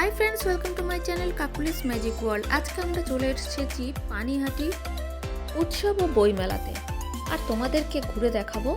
Hi friends welcome to my channel Kakuli's magic world আজকে আমরা চলে এসেছি পানিহাটি উৎসব ও বইমেলাতে আর তোমাদেরকে ঘুরে দেখাবো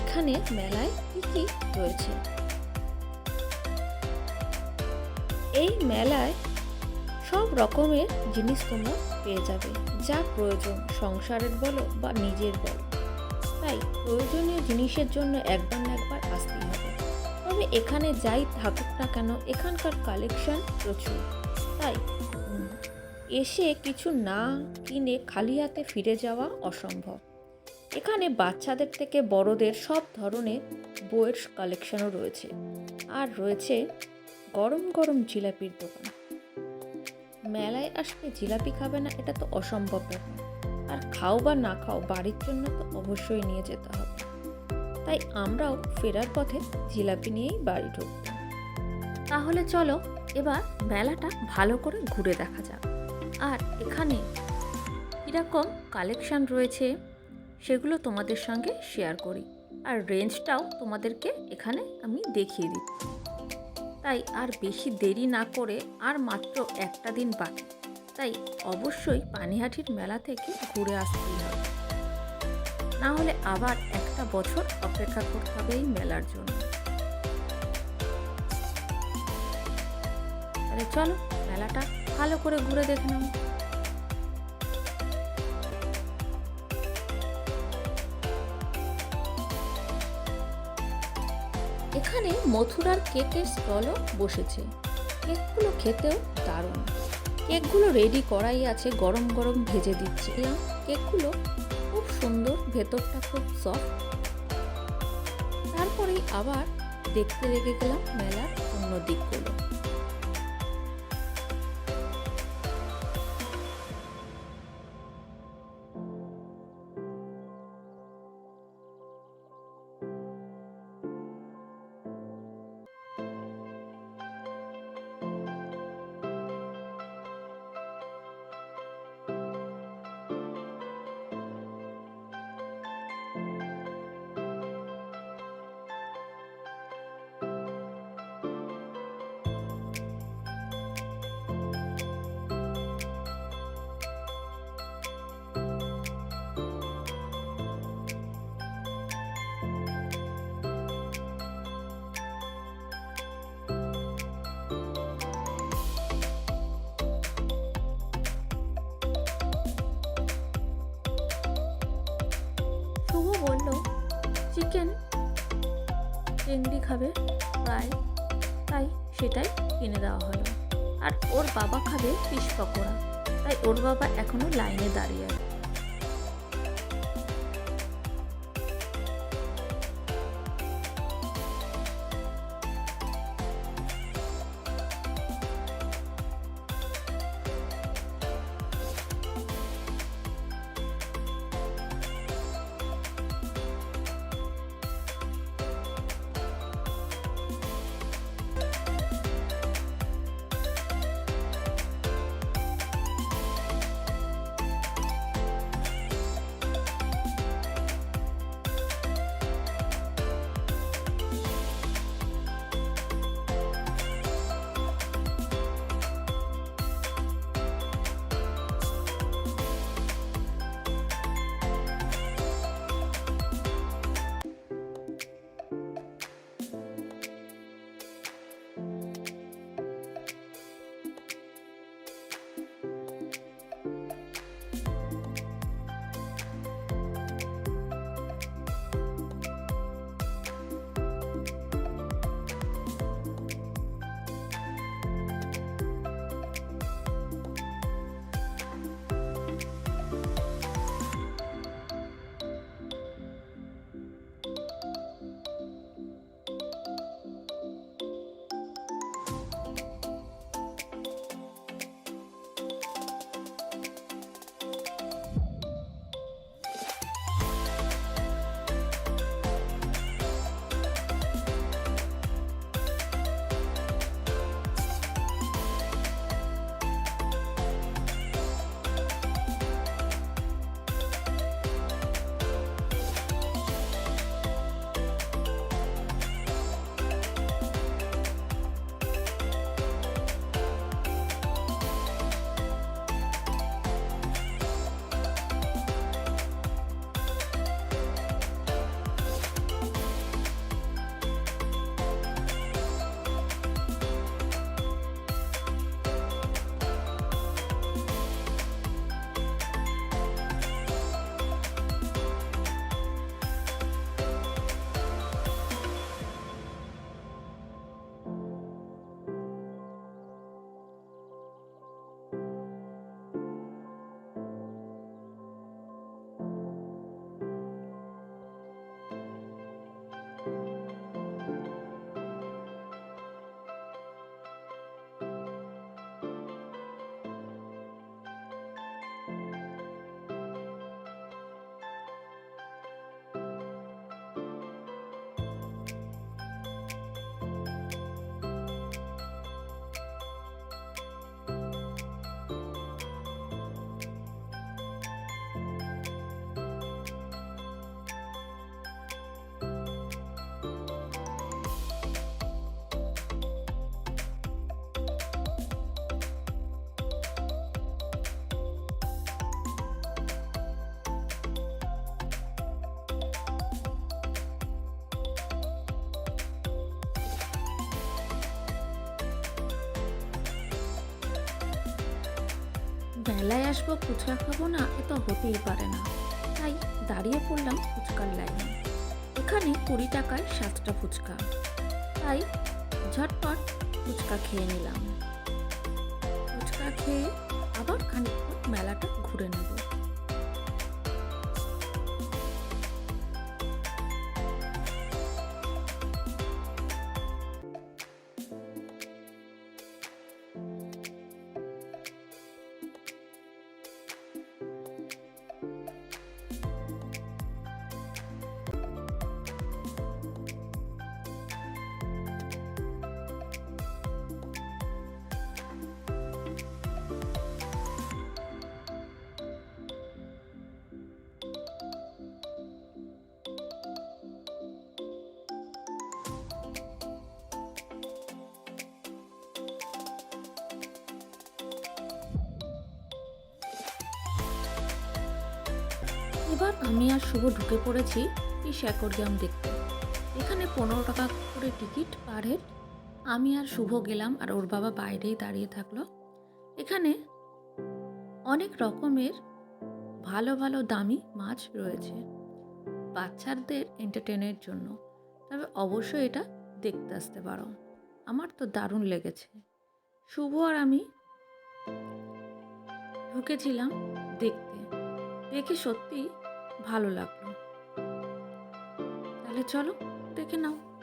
এখানে মেলায় কী কী রয়েছে। এই মেলায় সব রকমের জিনিস তোমরা পেয়ে যাবে, যা প্রয়োজন, সংসারের বলো বা নিজের বলো। তাই প্রয়োজনীয় জিনিসের জন্য একবার না একবার আসতেই হবে। তবে এখানে যাই থাকুক না কেন, এখানকার কালেকশন প্রচুর। তাই এসে কিছু না কিনে খালি হাতে ফিরে যাওয়া অসম্ভব। এখানে বাচ্চাদের থেকে বড়দের সব ধরনের বইয়ের কালেকশনও রয়েছে। আর রয়েছে গরম গরম জিলাপির দোকান। মেলায় আসলে জিলাপি খাবে না, এটা তো অসম্ভব ব্যাপার। আর খাও বা না খাও, বাড়ির জন্য তো অবশ্যই নিয়ে যেতে হবে। তাই আমরাও ফেরার পথে জিলাপি নিয়েই বাড়ি ঢুকব। তাহলে চলো, এবার মেলাটা ভালো করে ঘুরে দেখা যাক। আর এখানে কীরকম কালেকশান রয়েছে, সেগুলো তোমাদের সঙ্গে শেয়ার করি। আর রেঞ্জটাও তোমাদেরকে এখানে আমি দেখিয়ে দিচ্ছি তাই আর বেশি দেরি না করে আর মাত্র একটা দিন বাকি। তাই অবশ্যই পানিহাটির মেলা থেকে ঘুরে আসতেই হবে। না হলে আবার একটা বছর অপেক্ষা করতে হবে এই মেলার জন্য। তাহলে চলো, মেলাটা ভালো করে ঘুরে দেখে এখানে মথুরার কেকের স্টলও বসেছে। কেকগুলো খেতেও দারুণ। কেকগুলো রেডি করাই আছে, গরম গরম ভেজে দিচ্ছে কেকগুলো সুন্দর ভেতরটা খুব সফট তারপরেই আবার দেখতে লেগে গেলাম মেলার অন্য দিকগুলো। চিকেন। চিংড়ি খাবে ফ্রাই তাই সেটাই কিনে দেওয়া হলো। আর ওর বাবা খাবে ফিশ পকোড়া, তাই ওর বাবা এখনও লাইনে দাঁড়িয়ে আছে। মেলায় আসব ফুচকা খাব না, এ তো হতেই পারে না। তাই দাঁড়িয়ে পড়লাম ফুচকার লাইনে। এখানে কুড়ি টাকায় সাতটা ফুচকা তাই ঝটপট ফুচকা খেয়ে নিলাম। ফুচকা খেয়ে আবার খানিকক্ষণ মেলাটা ঘুরে নেব। এবার আমি আর শুভ ঢুকে পড়েছি ফিশ অ্যাকোরিয়াম দেখতে। এখানে পনেরো টাকা করে টিকিট পার হেড। আমি আর শুভ গেলাম আর ওর বাবা বাইরেই দাঁড়িয়ে থাকল। এখানে অনেক রকমের ভালো ভালো, দামি মাছ রয়েছে বাচ্চাদের এন্টারটেনের জন্য। তবে অবশ্যই এটা দেখতে আসতে পারো। আমার তো দারুণ লেগেছে। শুভ আর আমি ঢুকেছিলাম দেখতে। দেখে সত্যি ভালো লাগল। তাহলে চলো দেখে নাও।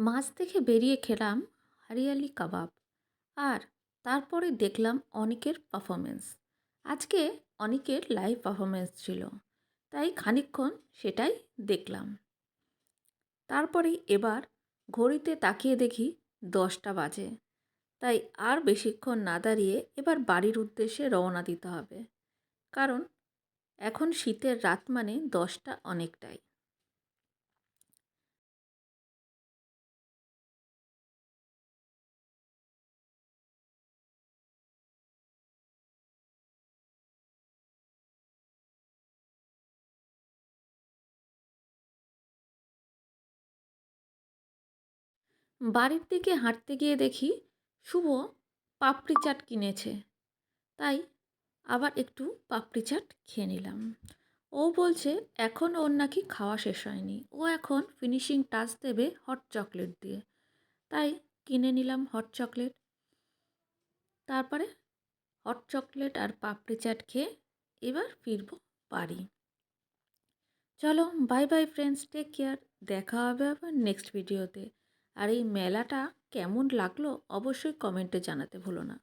মাছ দেখে বেরিয়ে খেলাম হরিয়ালি কাবাব। আর তারপরে দেখলাম অনেকের পারফরমেন্স আজকে অনেকের লাইভ পারফরমেন্স ছিল, তাই খানিকক্ষণ সেটাই দেখলাম। তারপরেই এবার ঘড়িতে তাকিয়ে দেখি দশটা বাজে, তাই আর বেশিক্ষণ না দাঁড়িয়ে এবার বাড়ির উদ্দেশ্যে রওনা দিতে হবে। কারণ এখন শীতের রাত মানে দশটা অনেকটাই। বাড়ির দিকে হাঁটতে গিয়ে দেখি শুভ পাপড়ি চাট কিনেছে। তাই আবার একটু পাপড়ি চাট খেয়ে নিলাম। ও বলছে, এখন ওর নাকি খাওয়া শেষ হয়নি। ও এখন ফিনিশিং টাচ দেবে হট চকলেট দিয়ে। তাই কিনে নিলাম হট চকলেট তারপরে হট চকলেট আর পাপড়ি চাট খেয়ে এবার ফিরবো বাড়ি। চলো bye bye friends take care দেখা হবে আবার নেক্সট ভিডিওতে আর এই মেলাটা কেমন লাগল অবশ্যই কমেন্টে জানাতে ভুলো না।